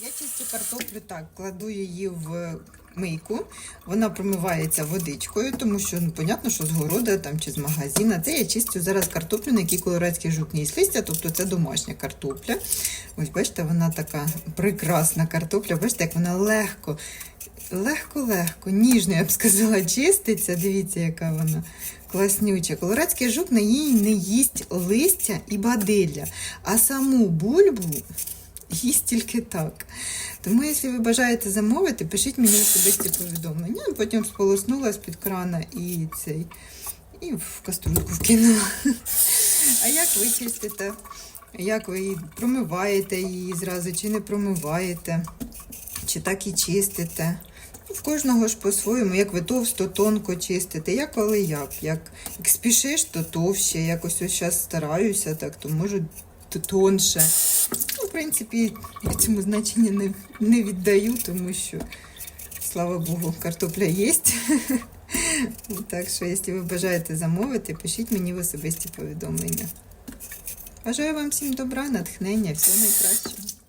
Я чистю картоплю так, кладу її в мийку, вона промивається водичкою, тому що ну, понятно, що з города там, чи з магазина. Це я чистю зараз картоплю, на якій колорадський жук їсть листя, тобто це домашня картопля. Ось бачите, вона така прекрасна картопля. Бачите, як вона легко, легко-легко, ніжно, я б сказала, чиститься. Дивіться, яка вона класнюча. Колорадський жук на їй не їсть листя і бадилля, а саму бульбу їсть тільки так. Тому, якщо ви бажаєте замовити, пишіть мені особисті повідомлення. Потім сполоснула з-під крана і цей. І в каструльку вкинула. А як ви чистите? Як ви її промиваєте її зразу, чи не промиваєте, чи так і чистите? Ну, В кожного ж по-своєму, як ви товсто, тонко чистите, як коли як. Як, як спішиш, то товще, якось ось зараз стараюся, так, то можу тонше. Принципі, я цьому значення не, не віддаю, тому що, слава Богу, картопля є. Так що, якщо ви бажаєте замовити, пишіть мені в особисті повідомлення. Бажаю вам всім добра, натхнення, всього найкращого.